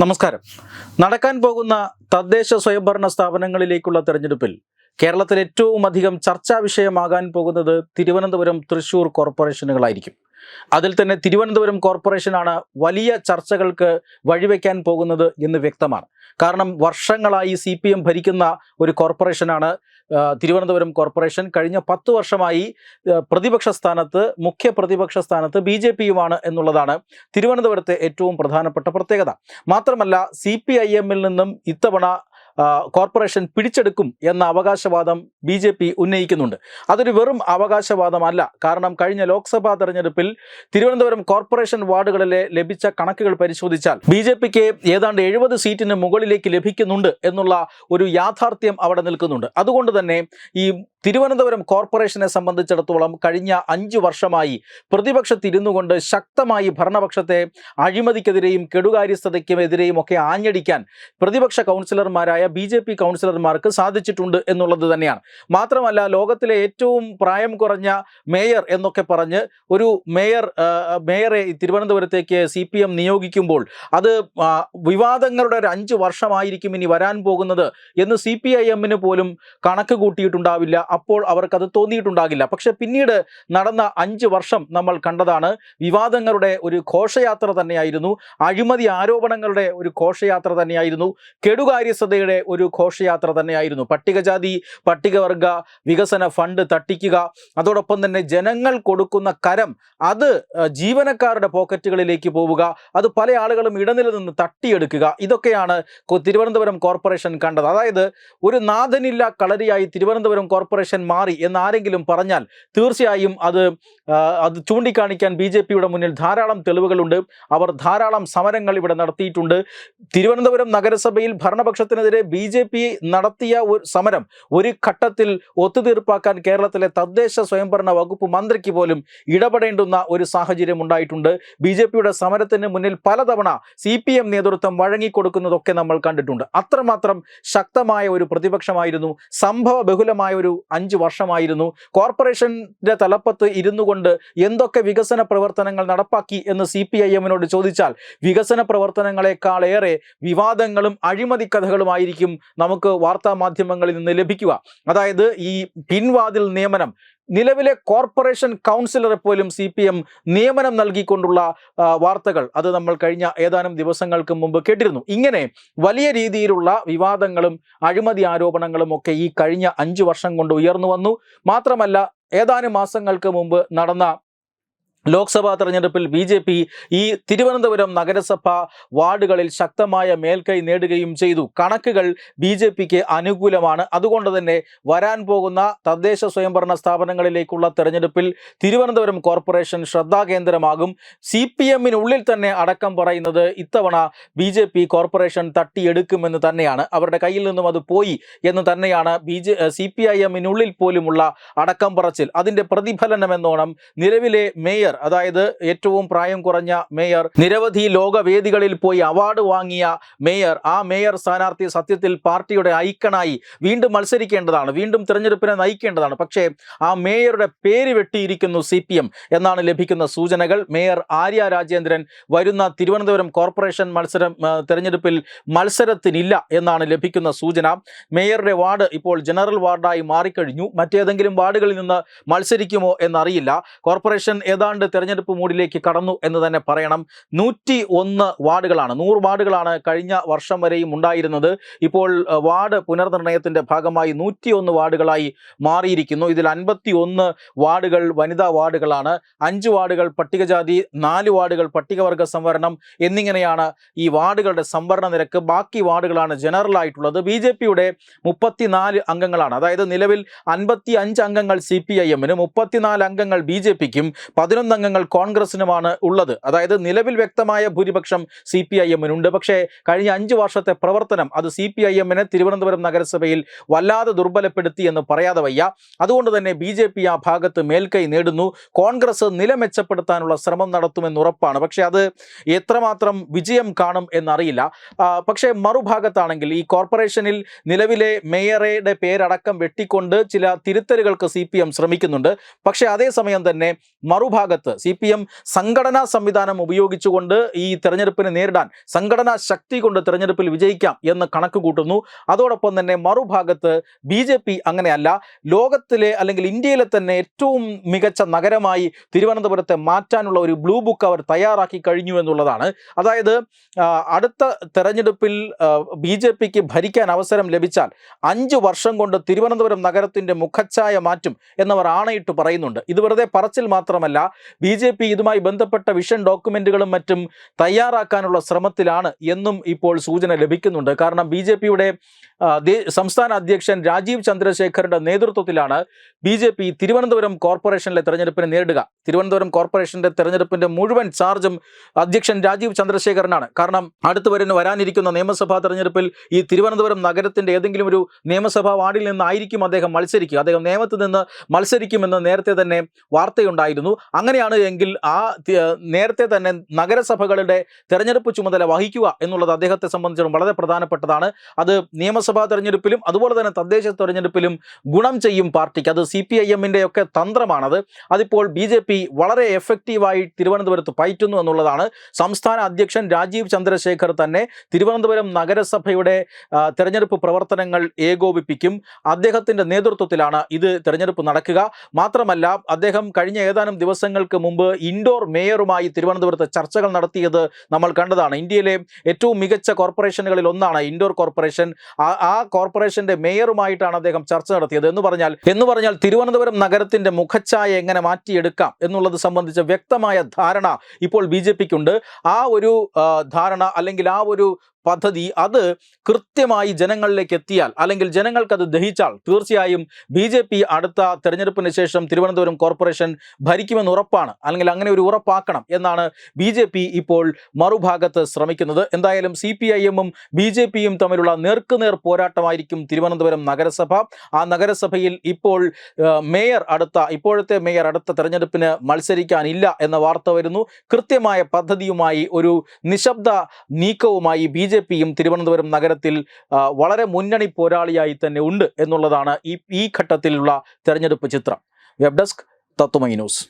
നമസ്കാരം. നടക്കാൻ പോകുന്ന തദ്ദേശ സ്വയംഭരണ സ്ഥാപനങ്ങളിലേക്കുള്ള തെരഞ്ഞെടുപ്പിൽ കേരളത്തിൽ ഏറ്റവും അധികം ചർച്ചാ വിഷയമാകാൻ പോകുന്നത് തിരുവനന്തപുരം തൃശൂർ കോർപ്പറേഷനുകളായിരിക്കും. അതിൽ തന്നെ തിരുവനന്തപുരം കോർപ്പറേഷനാണ് വലിയ ചർച്ചകൾക്ക് വഴിവെക്കാൻ പോകുന്നത് എന്ന് വ്യക്തമാണ്. കാരണം വർഷങ്ങളായി സി പി എം ഭരിക്കുന്ന ഒരു കോർപ്പറേഷനാണ് തിരുവനന്തപുരം കോർപ്പറേഷൻ. കഴിഞ്ഞ പത്ത് വർഷമായി പ്രതിപക്ഷ സ്ഥാനത്ത് മുഖ്യ പ്രതിപക്ഷ സ്ഥാനത്ത് ബി ജെ പിയുമാണ് എന്നുള്ളതാണ് തിരുവനന്തപുരത്തെ ഏറ്റവും പ്രധാനപ്പെട്ട പ്രത്യേകത. മാത്രമല്ല സി പി ഐ എമ്മിൽ നിന്നും ഇത്തവണ കോർപ്പറേഷൻ പിടിച്ചെടുക്കും എന്ന അവകാശവാദം ബി ജെ പി ഉന്നയിക്കുന്നുണ്ട്. അതൊരു വെറും അവകാശവാദമല്ല. കാരണം കഴിഞ്ഞ ലോക്സഭാ തെരഞ്ഞെടുപ്പിൽ തിരുവനന്തപുരം കോർപ്പറേഷൻ വാർഡുകളിലെ ലഭിച്ച കണക്കുകൾ പരിശോധിച്ചാൽ ബി ജെ പിക്ക് ഏതാണ്ട് എഴുപത് സീറ്റിന് മുകളിലേക്ക് ലഭിക്കുന്നുണ്ട് എന്നുള്ള ഒരു യാഥാർത്ഥ്യം അവിടെ നിൽക്കുന്നുണ്ട്. അതുകൊണ്ട് തന്നെ ഈ തിരുവനന്തപുരം കോർപ്പറേഷനെ സംബന്ധിച്ചിടത്തോളം കഴിഞ്ഞ അഞ്ചു വർഷമായി പ്രതിപക്ഷത്തിരുന്നു കൊണ്ട് ശക്തമായി ഭരണപക്ഷത്തെ അഴിമതിക്കെതിരെയും കെടുകാര്യസ്ഥതയ്ക്കുമെതിരെയും ഒക്കെ ആഞ്ഞടിക്കാൻ പ്രതിപക്ഷ കൗൺസിലർമാരായ ബി ജെ പി കൗൺസിലർമാർക്ക് സാധിച്ചിട്ടുണ്ട് എന്നുള്ളത് തന്നെയാണ്. മാത്രമല്ല ലോകത്തിലെ ഏറ്റവും പ്രായം കുറഞ്ഞ മേയർ എന്നൊക്കെ പറഞ്ഞ് ഒരു മേയർ മേയറെ തിരുവനന്തപുരത്തേക്ക് സി പി എം നിയോഗിക്കുമ്പോൾ അത് വിവാദങ്ങളുടെ ഒരു അഞ്ച് വർഷമായിരിക്കും ഇനി വരാൻ പോകുന്നത് എന്ന് സി പി ഐ എമ്മിന് പോലും കണക്ക് കൂട്ടിയിട്ടുണ്ടാവില്ല. അപ്പോൾ അവർക്കത് തോന്നിയിട്ടുണ്ടാകില്ല. പക്ഷെ പിന്നീട് നടന്ന അഞ്ച് വർഷം നമ്മൾ കണ്ടതാണ് വിവാദങ്ങളുടെ ഒരു ഘോഷയാത്ര തന്നെയായിരുന്നു. അഴിമതി ആരോപണങ്ങളുടെ ഒരു ഘോഷയാത്ര തന്നെയായിരുന്നു. കെടുകാര്യസ്ഥതയുടെ ഒരു ഘോഷയാത്ര തന്നെയായിരുന്നു. പട്ടികജാതി പട്ടികവർഗ വികസന ഫണ്ട് തട്ടിക്കുക അതോടൊപ്പം തന്നെ ജനങ്ങൾ കൊടുക്കുന്ന കരം അത് ജീവനക്കാരുടെ പോക്കറ്റുകളിലേക്ക് പോവുക അത് പല ആളുകളും ഇടനില നിന്ന് തട്ടിയെടുക്കുക ഇതൊക്കെയാണ് തിരുവനന്തപുരം കോർപ്പറേഷൻ കണ്ടത്. അതായത് ഒരു നാഥനില്ല കളരിയായി തിരുവനന്തപുരം കോർപ്പറേഷൻ മാറി എന്ന് ആരെങ്കിലും പറഞ്ഞാൽ തീർച്ചയായും അത് അത് ചൂണ്ടിക്കാണിക്കാൻ ബി മുന്നിൽ ധാരാളം തെളിവുകളുണ്ട്. അവർ ധാരാളം സമരങ്ങൾ ഇവിടെ നടത്തിയിട്ടുണ്ട്. തിരുവനന്തപുരം നഗരസഭയിൽ ഭരണപക്ഷത്തിനെതിരെ ബി ജെ പി നടത്തിയ ഒരു സമരം ഒരു ഘട്ടത്തിൽ ഒത്തുതീർപ്പാക്കാൻ കേരളത്തിലെ തദ്ദേശ സ്വയംഭരണ വകുപ്പ് മന്ത്രിക്ക് പോലും ഇടപെടേണ്ടുന്ന ഒരു സാഹചര്യം ഉണ്ടായിട്ടുണ്ട്. ബി ജെ പിയുടെ സമരത്തിന് മുന്നിൽ പലതവണ സി പി എം നേതൃത്വം വഴങ്ങിക്കൊടുക്കുന്നതൊക്കെ നമ്മൾ കണ്ടിട്ടുണ്ട്. അത്രമാത്രം ശക്തമായ ഒരു പ്രതിപക്ഷമായിരുന്നു. സംഭവ ബഹുലമായ ഒരു അഞ്ച് വർഷമായിരുന്നു. കോർപ്പറേഷന്റെ തലപ്പത്ത് ഇരുന്നു കൊണ്ട് എന്തൊക്കെ വികസന പ്രവർത്തനങ്ങൾ നടപ്പാക്കി എന്ന് സി പി ഐ എമ്മിനോട് ചോദിച്ചാൽ വികസന പ്രവർത്തനങ്ങളെക്കാളേറെ വിവാദങ്ങളും അഴിമതി കഥകളുമായിരിക്കും നമുക്ക് വാർത്താ മാധ്യമങ്ങളിൽ നിന്ന് ലഭിക്കുക. അതായത് ഈ പിൻവാതിൽ നിയമനം നിലവിലെ കോർപ്പറേഷൻ കൗൺസിലറെ പോലും സി പി എം നിയമനം നൽകിക്കൊണ്ടുള്ള വാർത്തകൾ അത് നമ്മൾ കഴിഞ്ഞ ഏതാനും ദിവസങ്ങൾക്ക് മുമ്പ് കേട്ടിരുന്നു. ഇങ്ങനെ വലിയ രീതിയിലുള്ള വിവാദങ്ങളും അഴിമതി ആരോപണങ്ങളും ഒക്കെ ഈ കഴിഞ്ഞ അഞ്ചു വർഷം കൊണ്ട് ഉയർന്നു വന്നു. മാത്രമല്ല ഏതാനും മാസങ്ങൾക്ക് മുമ്പ് നടന്ന ലോക്സഭാ തെരഞ്ഞെടുപ്പിൽ ബി ജെ പി ഈ തിരുവനന്തപുരം നഗരസഭ വാർഡുകളിൽ ശക്തമായ മേൽക്കൈ നേടുകയും ചെയ്തു. കണക്കുകൾ ബി ജെ പിക്ക് അനുകൂലമാണ്. അതുകൊണ്ട് തന്നെ വരാൻ പോകുന്ന തദ്ദേശ സ്വയംഭരണ സ്ഥാപനങ്ങളിലേക്കുള്ള തെരഞ്ഞെടുപ്പിൽ തിരുവനന്തപുരം കോർപ്പറേഷൻ ശ്രദ്ധാകേന്ദ്രമാകും സി പി എമ്മിനുള്ളിൽ തന്നെ അടക്കം പറയുന്നത് ഇത്തവണ ബി ജെ പി കോർപ്പറേഷൻ തട്ടിയെടുക്കുമെന്ന് തന്നെയാണ്. അവരുടെ കയ്യിൽ നിന്നും അത് പോയി എന്ന് തന്നെയാണ് B J C P I എമ്മിനുള്ളിൽ പോലുമുള്ള അടക്കം പറച്ചിൽ. അതിന്റെ പ്രതിഫലനമെന്നോണം നിലവിലെ മേയർ അതായത് ഏറ്റവും പ്രായം കുറഞ്ഞ മേയർ നിരവധി ലോകവേദികളിൽ പോയി അവാർഡ് വാങ്ങിയ മേയർ ആ മേയർ സ്ഥാനാർത്ഥി സത്യത്തിൽ പാർട്ടിയുടെ ഐക്കണായി വീണ്ടും മത്സരിക്കേണ്ടതാണ് വീണ്ടും തിരഞ്ഞെടുപ്പിനെ നയിക്കേണ്ടതാണ്. പക്ഷേ ആ മേയറുടെ പേര് വെട്ടിയിരിക്കുന്നു സി എന്നാണ് ലഭിക്കുന്ന സൂചനകൾ. മേയർ ആര്യ രാജേന്ദ്രൻ വരുന്ന തിരുവനന്തപുരം കോർപ്പറേഷൻ മത്സരം തെരഞ്ഞെടുപ്പിൽ മത്സരത്തിനില്ല എന്നാണ് ലഭിക്കുന്ന സൂചന. മേയറുടെ വാർഡ് ഇപ്പോൾ ജനറൽ വാർഡായി മാറിക്കഴിഞ്ഞു. മറ്റേതെങ്കിലും വാർഡുകളിൽ നിന്ന് മത്സരിക്കുമോ എന്നറിയില്ല. കോർപ്പറേഷൻ ഏതാണ്ട് തെരഞ്ഞെടുപ്പ് മൂഡിലേക്ക് കടന്നു എന്ന് തന്നെ പറയണം. നൂറ്റി ഒന്ന് വാർഡുകളാണ്. നൂറ് വാർഡുകളാണ് കഴിഞ്ഞ വർഷം വരെയും ഉണ്ടായിരുന്നത്. ഇപ്പോൾ വാർഡ് പുനർനിർണയത്തിന്റെ ഭാഗമായി നൂറ്റി ഒന്ന് വാർഡുകളായി മാറിയിരിക്കുന്നു. ഇതിൽ അൻപത്തി ഒന്ന് വാർഡുകൾ വനിതാ വാർഡുകളാണ്. അഞ്ച് വാർഡുകൾ പട്ടികജാതി നാല് വാർഡുകൾ പട്ടികവർഗ സംവരണം എന്നിങ്ങനെയാണ് ഈ വാർഡുകളുടെ സംവരണ നിരക്ക്. ബാക്കി വാർഡുകളാണ് ജനറൽ ആയിട്ടുള്ളത് ബി ജെ പിയുടെ മുപ്പത്തിനാല് അംഗങ്ങളാണ്. അതായത് നിലവിൽ അൻപത്തി അഞ്ച് അംഗങ്ങൾ സി പി ഐ എമ്മിനും മുപ്പത്തിനാല് അംഗങ്ങൾ ബി ജെ പിക്കും പതിനൊന്ന് അംഗങ്ങൾ കോൺഗ്രസിനുമാണ് ഉള്ളത്. അതായത് നിലവിൽ വ്യക്തമായ ഭൂരിപക്ഷം സി പി ഐ എമ്മിനുണ്ട്. പക്ഷേ കഴിഞ്ഞ അഞ്ച് വർഷത്തെ പ്രവർത്തനം അത് സി പി ഐ എമ്മിനെ തിരുവനന്തപുരം നഗരസഭയിൽ വല്ലാതെ ദുർബലപ്പെടുത്തി എന്ന് പറയാതെ വയ്യ. അതുകൊണ്ട് തന്നെ ബി ജെ പി ആ ഭാഗത്ത് മേൽക്കൈ നേടുന്നു. കോൺഗ്രസ് നില മെച്ചപ്പെടുത്താനുള്ള ശ്രമം നടത്തുമെന്ന് ഉറപ്പാണ്. പക്ഷേ അത് എത്രമാത്രം വിജയം കാണും എന്നറിയില്ല. പക്ഷേ മറുഭാഗത്താണെങ്കിൽ ഈ കോർപ്പറേഷനിൽ നിലവിലെ മേയറുടെ പേരടക്കം വെട്ടിക്കൊണ്ട് ചില തിരുത്തലുകൾക്ക് സി പി എം ശ്രമിക്കുന്നുണ്ട്. പക്ഷേ അതേസമയം തന്നെ മറുഭാഗത്ത് ഭാഗത്ത് സി പി എം സംഘടനാ സംവിധാനം ഉപയോഗിച്ചുകൊണ്ട് ഈ തെരഞ്ഞെടുപ്പിനെ നേരിടാൻ സംഘടനാ ശക്തി കൊണ്ട് തെരഞ്ഞെടുപ്പിൽ വിജയിക്കാം എന്ന് കണക്ക് കൂട്ടുന്നു. അതോടൊപ്പം തന്നെ മറുഭാഗത്ത് ബി ജെ പി അങ്ങനെയല്ല ലോകത്തിലെ അല്ലെങ്കിൽ ഇന്ത്യയിലെ തന്നെ ഏറ്റവും മികച്ച നഗരമായി തിരുവനന്തപുരത്തെ മാറ്റാനുള്ള ഒരു ബ്ലൂ ബുക്ക് അവർ തയ്യാറാക്കി കഴിഞ്ഞു എന്നുള്ളതാണ്. അതായത് അടുത്ത തെരഞ്ഞെടുപ്പിൽ ബി ജെ പിക്ക് ഭരിക്കാൻ അവസരം ലഭിച്ചാൽ അഞ്ച് വർഷം കൊണ്ട് തിരുവനന്തപുരം നഗരത്തിന്റെ മുഖച്ഛായ മാറ്റും എന്നവർ ആണയിട്ട് പറയുന്നുണ്ട്. ഇത് വെറുതെ പറച്ചിൽ മാത്രമല്ല ബി ജെ പി ഇതുമായി ബന്ധപ്പെട്ട വിഷൻ ഡോക്യുമെന്റുകളും മറ്റും തയ്യാറാക്കാനുള്ള ശ്രമത്തിലാണ് എന്നും ഇപ്പോൾ സൂചന ലഭിക്കുന്നുണ്ട്. കാരണം ബി ജെ പിയുടെ സംസ്ഥാന അധ്യക്ഷൻ രാജീവ് ചന്ദ്രശേഖറിന്റെ നേതൃത്വത്തിലാണ് ബി ജെ പി തിരുവനന്തപുരം കോർപ്പറേഷനിലെ തെരഞ്ഞെടുപ്പിനെ നേരിടുക. തിരുവനന്തപുരം കോർപ്പറേഷന്റെ തെരഞ്ഞെടുപ്പിന്റെ മുഴുവൻ ചാർജും അധ്യക്ഷൻ രാജീവ് ചന്ദ്രശേഖരനാണ്. കാരണം അടുത്ത് വരുന്ന വരാനിരിക്കുന്ന നിയമസഭാ തെരഞ്ഞെടുപ്പിൽ ഈ തിരുവനന്തപുരം നഗരത്തിന്റെ ഏതെങ്കിലും ഒരു നിയമസഭാ വാർഡിൽ നിന്നായിരിക്കും അദ്ദേഹം മത്സരിക്കുക. അദ്ദേഹം നിയമത്തിൽ നിന്ന് മത്സരിക്കുമെന്ന് നേരത്തെ തന്നെ വാർത്തയുണ്ടായിരുന്നു. അങ്ങനെയാണ് എങ്കിൽ ആ നേരത്തെ തന്നെ നഗരസഭകളുടെ തെരഞ്ഞെടുപ്പ് ചുമതല വഹിക്കുക എന്നുള്ളത് അദ്ദേഹത്തെ സംബന്ധിച്ചിടത്തോളം വളരെ പ്രധാനപ്പെട്ടതാണ്. അത് നിയമസഭാ തെരഞ്ഞെടുപ്പിലും അതുപോലെ തന്നെ തദ്ദേശ തെരഞ്ഞെടുപ്പിലും ഗുണം ചെയ്യും പാർട്ടിക്ക്. അത് സി പി ഐ എമ്മിന്റെയൊക്കെ തന്ത്രമാണത്. അതിപ്പോൾ ബി ജെ പി വളരെ എഫക്റ്റീവായി തിരുവനന്തപുരത്ത് പയറ്റുന്നു എന്നുള്ളതാണ്. സംസ്ഥാന അധ്യക്ഷൻ രാജീവ് ചന്ദ്രശേഖർ തന്നെ തിരുവനന്തപുരം നഗരസഭയുടെ തെരഞ്ഞെടുപ്പ് പ്രവർത്തനങ്ങൾ ഏകോപിപ്പിക്കും. അദ്ദേഹത്തിന്റെ നേതൃത്വത്തിലാണ് ഇത് തെരഞ്ഞെടുപ്പ് നടക്കുക. മാത്രമല്ല അദ്ദേഹം കഴിഞ്ഞ ഏതാനും ദിവസങ്ങൾക്ക് മുമ്പ് ഇൻഡോർ മേയറുമായി തിരുവനന്തപുരത്ത് ചർച്ചകൾ നടത്തിയത് നമ്മൾ കണ്ടതാണ്. ഇന്ത്യയിലെ ഏറ്റവും മികച്ച കോർപ്പറേഷനുകളിൽ ഒന്നാണ് ഇൻഡോർ കോർപ്പറേഷൻ. ആ കോർപ്പറേഷന്റെ മേയറുമായിട്ടാണ് അദ്ദേഹം ചർച്ച നടത്തിയത്. എന്ന് പറഞ്ഞാൽ എന്ന് പറഞ്ഞാൽ തിരുവനന്തപുരം നഗരത്തിന്റെ മുഖച്ഛായ എങ്ങനെ മാറ്റിയെടുക്കാം എന്നുള്ളത് സംബന്ധിച്ച വ്യക്തമായ ധാരണ ഇപ്പോൾ ബി ജെ പിക്കുണ്ട്. ആ ഒരു ധാരണ അല്ലെങ്കിൽ ആ ഒരു പദ്ധതി അത് കൃത്യമായി ജനങ്ങളിലേക്ക് എത്തിയാൽ അല്ലെങ്കിൽ ജനങ്ങൾക്ക് അത് ദഹിച്ചാൽ തീർച്ചയായും ബി ജെ പി അടുത്ത തെരഞ്ഞെടുപ്പിന് ശേഷം തിരുവനന്തപുരം കോർപ്പറേഷൻ ഭരിക്കുമെന്ന് ഉറപ്പാണ്. അല്ലെങ്കിൽ അങ്ങനെ ഒരു ഉറപ്പാക്കണം എന്നാണ് ബി ജെ പി ഇപ്പോൾ മറുഭാഗത്ത് ശ്രമിക്കുന്നത്. എന്തായാലും സി പി ഐ എമ്മും ബി ജെ പിയും തമ്മിലുള്ള നേർക്കുനേർ പോരാട്ടമായിരിക്കും തിരുവനന്തപുരം നഗരസഭ. ആ നഗരസഭയിൽ ഇപ്പോൾ മേയർ അടുത്ത ഇപ്പോഴത്തെ മേയർ അടുത്ത തെരഞ്ഞെടുപ്പിന് മത്സരിക്കാനില്ല എന്ന വാർത്ത വരുന്നു. കൃത്യമായ പദ്ധതിയുമായി ഒരു നിശബ്ദ നീക്കവുമായി ബി ജെ പിയും തിരുവനന്തപുരം നഗരത്തിൽ വളരെ മുന്നണി പോരാളിയായി തന്നെ ഉണ്ട് എന്നുള്ളതാണ് ഈ ഈ ഘട്ടത്തിലുള്ള തെരഞ്ഞെടുപ്പ് ചിത്രം. Web desk Tatwamayi news.